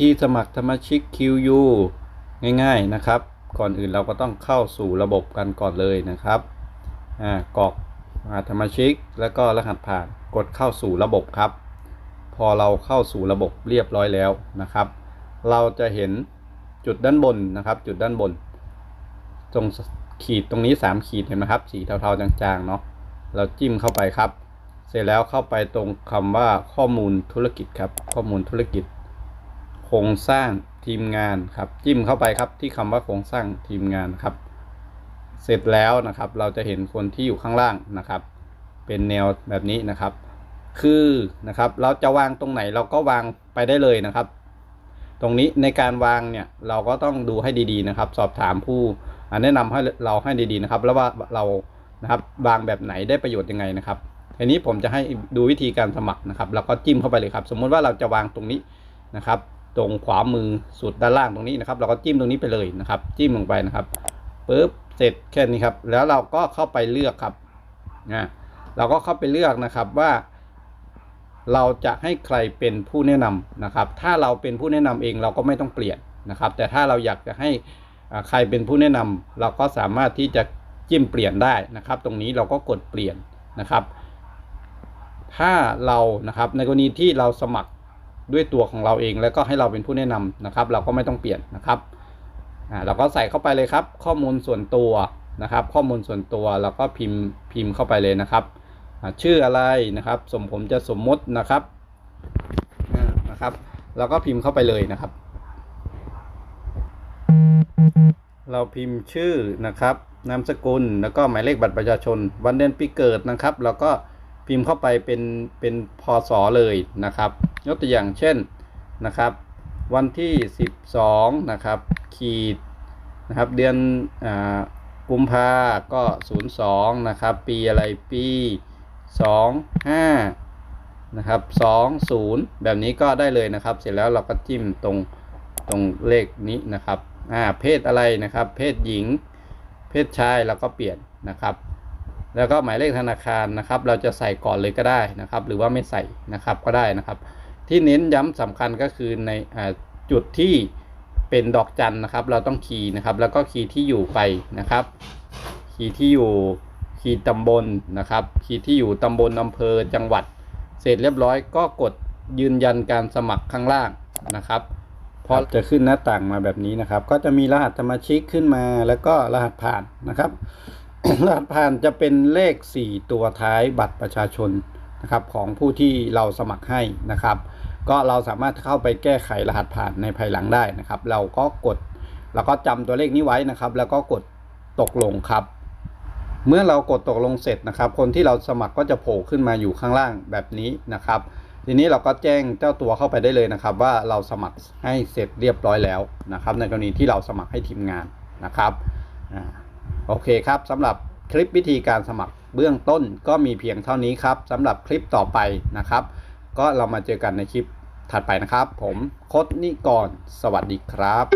ที่สมัครสมาชิก QU ง่ายๆนะครับ ก่อนอื่นเราก็ต้องเข้าสู่ระบบกันก่อนเลยนะครับอ่ากรอกหัสมาชิก แล้วก็รหัสผ่านกดเข้าสู่ระบบครับ พอเราเข้าสู่ระบบเรียบร้อยแล้วนะครับ เราจะเห็นจุดด้านบนนะครับ จุดด้านบน ตรงขีดตรงนี้ 3 ขีดเห็นไหมครับ สีเทาๆจางๆเนาะเราจิ้มเข้าไปครับ เสร็จแล้วเข้าไปตรงคำว่าข้อมูลธุรกิจครับ ข้อมูลธุรกิจ โครงสร้างทีมงานครับ จิ้มเข้าไปครับที่คำว่าโครงสร้างทีมงานครับ เสร็จแล้วนะครับ เราจะเห็นคนที่อยู่ข้างล่างนะครับ เป็นแนวแบบนี้นะครับ คือนะครับเราจะวางตรงไหนเราก็วางไปได้เลยนะครับ ตรงนี้ในการวางเนี่ยเราก็ต้องดูให้ดีๆนะครับ สอบถามผู้แนะนำให้เราให้ดีๆนะครับ แล้วว่าเรานะครับวางแบบไหนได้ประโยชน์ยังไงนะครับทีนี้ผมจะให้ดูวิธีการสมัครนะครับ แล้วก็จิ้มเข้าไปเลยครับ สมมุติว่าเราจะวางตรงนี้นะครับ ตรงขวามือสุดด้านล่างตรงนี้นะครับ เราก็จิ้มตรงนี้ไปเลยนะครับ จิ้มลงไปนะครับปุ๊บเสร็จแค่นี้ครับ แล้วเราก็เข้าไปเลือกครับนะเราก็เข้าไปเลือกนะครับว่า เราจะให้ใครเป็นผู้แนะนำนะครับ ถ้าเราเป็นผู้แนะนำเองเราก็ไม่ต้องเปลี่ยนนะครับ แต่ถ้าเราอยากจะให้ใครเป็นผู้แนะนำเราก็สามารถที่จะจิ้มเปลี่ยนได้นะครับ ตรงนี้เราก็กดเปลี่ยนนะครับ ถ้าเรานะครับในกรณีที่เราสมัคร ด้วยตัวของเราเอง แล้วก็ให้เราเป็นผู้แนะนำนะครับ เราก็ไม่ต้องเปลี่ยนนะครับอ่าเราก็ใส่เข้าไปเลยครับ ข้อมูลส่วนตัวนะครับ ข้อมูลส่วนตัวเราก็พิมพ์พิมพ์เข้าไปเลยนะครับชื่ออะไรนะครับ สมผมจะสมมตินะครับนะครับ เราก็พิมพ์เข้าไปเลยนะครับ เราพิมพ์ชื่อนะครับนามสกุลแล้วก็หมายเลขบัตรประชาชน วันเดือนปีเกิดนะครับ แล้วก็ พิมพ์เข้าไปเป็นเป็นพศเลยนะครับ ยกตัวอย่างเช่นนะครับ วันที่ 12นะครับขีดนะครับเดือนอ่ากุมภาก็ 02นะครับปีอะไรปี 25นะครับ20 แบบนี้ก็ได้เลยนะครับ เสร็จแล้วเราก็จิ้มตรงตรงเลขนี้นะครับอ่าเพศอะไรนะครับ เพศหญิง เพศชายเราก็เปลี่ยนนะครับ แล้วก็หมายเลขธนาคารนะครับ เราจะใส่ก่อนเลยก็ได้นะครับ หรือว่าไม่ใส่นะครับก็ได้นะครับ ที่เน้นย้ำสำคัญก็คือในอจุดที่เป็นดอกจันนะครับ เราต้องคีย์นะครับ แล้วก็คีย์ที่อยู่ไปนะครับ คีย์ที่อยู่คีย์ตำบลนะครับคีย์ที่อยู่ตำบลอำเภอจังหวัด เสร็จเรียบร้อยก็กดยืนยันการสมัครข้างล่างนะครับพอจะขึ้นหน้าต่างมาแบบนี้นะครับ ก็จะมีรหัสสมาชิกขึ้นมาแล้วก็รหัสผ่านนะครับ รหัสผ่านจะเป็นเลข 4 ตัวท้ายบัตรประชาชนนะครับของผู้ที่เราสมัครให้นะครับ ก็เราสามารถเข้าไปแก้ไขรหัสผ่านในภายหลังได้นะครับ เราก็กดเราก็จำตัวเลขนี้ไว้นะครับ แล้วก็กดตกลงครับ เมื่อเรากดตกลงเสร็จนะครับ คนที่เราสมัครก็จะโผล่ขึ้นมาอยู่ข้างล่างแบบนี้นะครับ ทีนี้เราก็แจ้งเจ้าตัวเข้าไปได้เลยนะครับ ว่าเราสมัครให้เสร็จเรียบร้อยแล้วนะครับ ในกรณีที่เราสมัครให้ทีมงานนะครับอ่า โอเคครับสำหรับคลิปวิธีการสมัครเบื้องต้นก็มีเพียงเท่านี้ครับสำหรับคลิปต่อไปนะครับ ก็เรามาเจอกันในคลิปถัดไปนะครับ ผมคดนิกร สวัสดีครับ